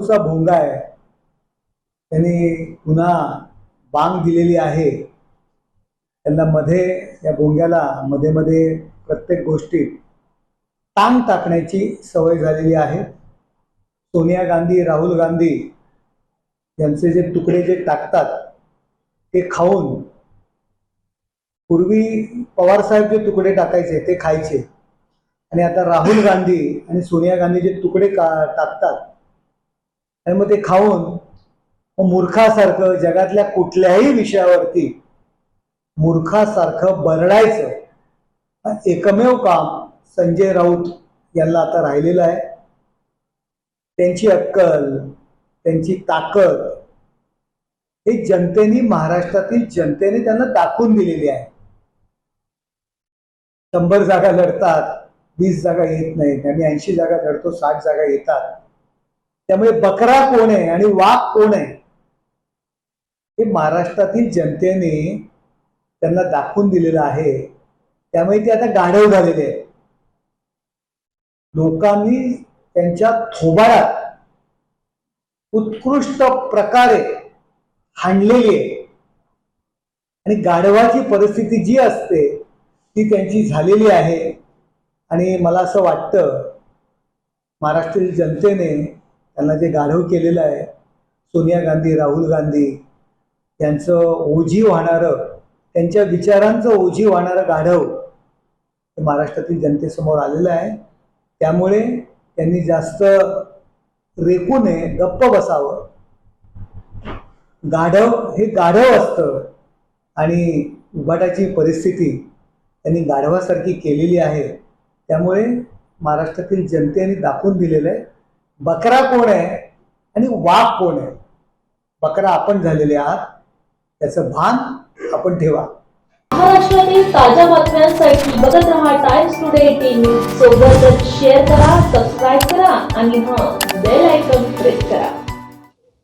राहुलचा भोंगा आहे. त्यांनी पुन्हा बांग दिलेली आहे. त्यांना मध्ये या भोंग्याला मध्ये मध्ये प्रत्येक गोष्टीत टांग टाकण्याची सवय झालेली आहे. सोनिया गांधी राहुल गांधी यांचे जे तुकडे जे टाकतात ते खाऊन पूर्वी पवारसाहेब जे तुकडे टाकायचे ते खायचे. आणि आता राहुल गांधी आणि सोनिया गांधी जे तुकडे का टाकतात आणि मग ते खाऊन मूर्खासारखं जगातल्या कुठल्याही विषयावरती मूर्खासारखं बरडायचं. एकमेव काम संजय राऊत यांना आता राहिलेलं आहे. त्यांची अक्कल त्यांची ताकद हे जनतेने महाराष्ट्रातील जनतेने त्यांना दाखवून दिलेली आहे. शंभर जागा लढतात वीस जागा येत नाहीत. आम्ही ऐंशी जागा लढतो साठ जागा येतात. त्यामुळे बकरा कोण आहे आणि वाघ कोण आहे? हे महाराष्ट्रातील जनतेने त्यांना दाखवून दिलेलं आहे. त्यामुळे ते आता गाढव झालेले आहेत. लोकांनी त्यांच्या थोबाडात उत्कृष्ट प्रकारे हाणलेली आहे. आणि गाढवाची परिस्थिती जी असते ती त्यांची झालेली आहे. आणि मला असं वाटतं महाराष्ट्रातील जनतेने त्यांना जे गाढव केलेलं आहे सोनिया गांधी राहुल गांधी यांचं ओझी वाहणारं त्यांच्या विचारांचं ओझी वाहणारं गाढव हे महाराष्ट्रातील जनतेसमोर आलेलं आहे. त्यामुळे त्यांनी जास्त रेकू नये गप्प बसावं. गाढव हे गाढव असतं आणि उभाटाची परिस्थिती त्यांनी गाढवासारखी केलेली आहे. त्यामुळे महाराष्ट्रातील जनतेने दाखवून दिलेलं आहे. बकरा कोण आहे आणि वाघ कोण आहे? बकरा आपण झालेले आहात. त्याचं भान आपण ठेवा. महाराष्ट्रातील ताज्या बातम्यांसाठी बघत रहा टाइम्स टुडे टीव्ही सोबतच शेअर करा सबस्क्राईब करा आणि हां